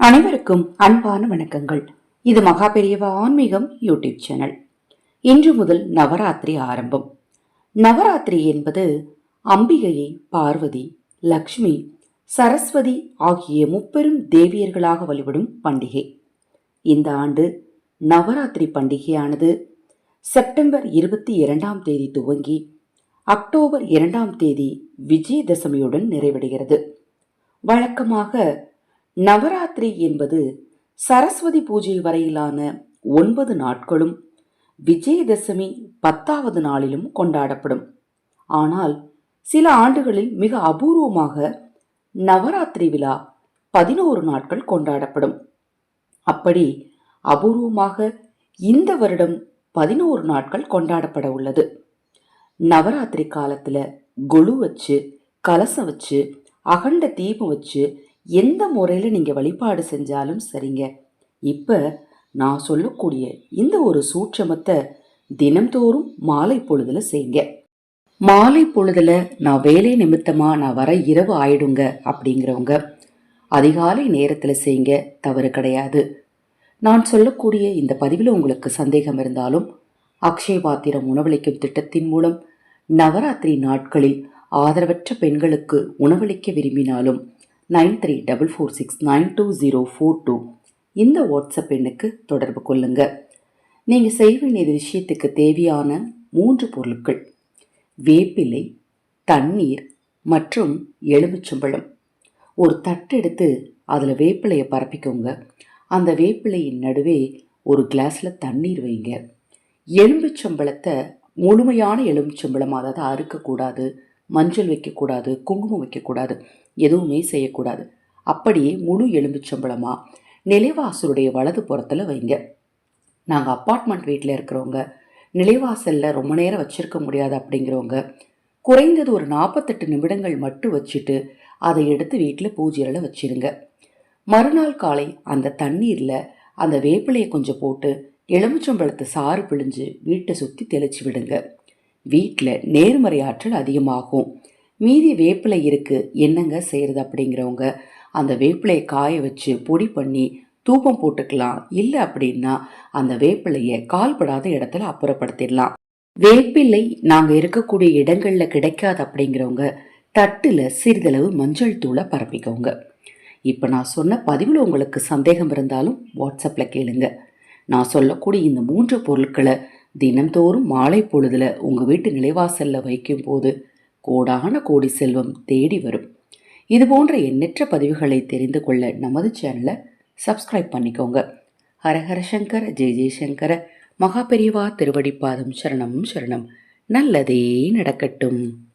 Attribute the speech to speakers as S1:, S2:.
S1: அனைவருக்கும் அன்பான வணக்கங்கள். இது மகா பெரியவா ஆன்மீகம் யூடியூப் சேனல். இன்று முதல் நவராத்திரி ஆரம்பம். நவராத்திரி என்பது அம்பிகையை பார்வதி லக்ஷ்மி சரஸ்வதி ஆகிய முப்பெரும் தேவியர்களாக வழிபடும் பண்டிகை. இந்த ஆண்டு நவராத்திரி பண்டிகையானது செப்டம்பர் இருபத்தி இரண்டாம் தேதி துவங்கி அக்டோபர் இரண்டாம் தேதி விஜயதசமியுடன் நிறைவடைகிறது. வழக்கமாக நவராத்திரி என்பது சரஸ்வதி பூஜை வரையிலான ஒன்பது நாட்களும் விஜயதசமி பத்தாவது நாளிலும் கொண்டாடப்படும். ஆனால் சில ஆண்டுகளில் மிக அபூர்வமாக நவராத்திரி விழா பதினோரு நாட்கள் கொண்டாடப்படும். அப்படி அபூர்வமாக இந்த வருடம் பதினோரு நாட்கள் கொண்டாடப்பட உள்ளது. நவராத்திரி காலத்தில் கொலு வச்சு கலசம் வச்சு அகண்ட தீபம் வச்சு எந்த முறையில் நீங்கள் வழிபாடு செஞ்சாலும் சரிங்க. இப்போ நான் சொல்லக்கூடிய இந்த ஒரு சூட்சமத்தை தினம்தோறும் மாலை பொழுதில் செய்யுங்க. மாலை பொழுதில் நான் வேலை நிமித்தமாக நான் வர இரவு ஆயிடுங்க அப்படிங்கிறவங்க அதிகாலை நேரத்தில் செய்யுங்க தவறு கிடையாது. நான் சொல்லக்கூடிய இந்த பதிவில் உங்களுக்கு சந்தேகம் இருந்தாலும் அக்ஷய பாத்திரம் உணவளிக்கும் திட்டத்தின் மூலம் நவராத்திரி நாட்களில் ஆதரவற்ற பெண்களுக்கு உணவளிக்க விரும்பினாலும் nine three double four six nine two zero four two. இந்த வாட்ஸ்அப் எண்ணுக்கு தொடர்பு கொள்ளுங்கள் நீங்கள் செய்ய வேண்டியது விஷயத்துக்கு தேவையான மூன்று பொருட்கள். வேப்பிலை தண்ணீர் மற்றும் எலுமிச்சம்பழம். ஒரு தட்டு எடுத்து அதில் வேப்பிலையை பரப்பிக்கோங்க. அந்த வேப்பிலையின் நடுவே ஒரு கிளாஸில் தண்ணீர் வைங்க. எலும்புச்சம்பழத்தை முழுமையான எலும்புச்சம்பழம் அதாவது அறுக்கக்கூடாது. மஞ்சள் வைக்கக்கூடாது குங்குமம் வைக்கக்கூடாது எதுவுமே செய்யக்கூடாது. அப்படியே முழு எலும்புச்சம்பளமாக நிலைவாசலுடைய வலது புறத்தில் வைங்க. நாங்கள் அப்பார்ட்மெண்ட் வீட்டில் இருக்கிறவங்க நிலைவாசலில் ரொம்ப நேரம் வச்சுருக்க முடியாது அப்படிங்கிறவங்க குறைந்தது ஒரு நாற்பத்தெட்டு நிமிடங்கள் மட்டும் வச்சுட்டு அதை எடுத்து வீட்டில் பூஜையில் வச்சிருங்க. மறுநாள் காலை அந்த தண்ணீரில் அந்த வேப்பிலையை கொஞ்சம் போட்டு எலுமிச்சம்பழத்தை சாறு பிழிஞ்சு வீட்டை சுற்றி தெளிச்சு விடுங்க. வீட்டில் நேர்மறை ஆற்றல் அதிகமாகும். மீதி வேப்பிலை இருக்குது என்னங்க செய்கிறது அப்படிங்கிறவங்க அந்த வேப்பிலையை காய வச்சு பொடி பண்ணி தூபம் போட்டுக்கலாம். இல்லை அப்படின்னா அந்த வேப்பிலையை கால்படாத இடத்துல அப்புறப்படுத்திடலாம். வேப்பிலை நாங்கள் இருக்கக்கூடிய இடங்களில் கிடைக்காது அப்படிங்கிறவங்க தட்டில் சிறிதளவு மஞ்சள் தூளை பரப்பிக்கோங்க. இப்போ நான் சொன்ன பதிவில் உங்களுக்கு சந்தேகம் இருந்தாலும் வாட்ஸ்அப்பில் கேளுங்க. நான் சொல்லக்கூடிய இந்த மூன்று பொருட்களை தினம்தோறும் மாலை பொழுதில் உங்கள் வீட்டு நிலைவாசலில் வைக்கும்போது கோடான கோடி செல்வம் தேடி வரும். இது போன்ற எண்ணற்ற பதிவுகளை தெரிந்து கொள்ள நமது சேனலை சப்ஸ்கிரைப் பண்ணிக்கோங்க. ஹரஹர சங்கர ஜெய ஜெயசங்கர மகா பெரியவா திருவடிப்பாதம் சரணம் சரணம். நல்லதே நடக்கட்டும்.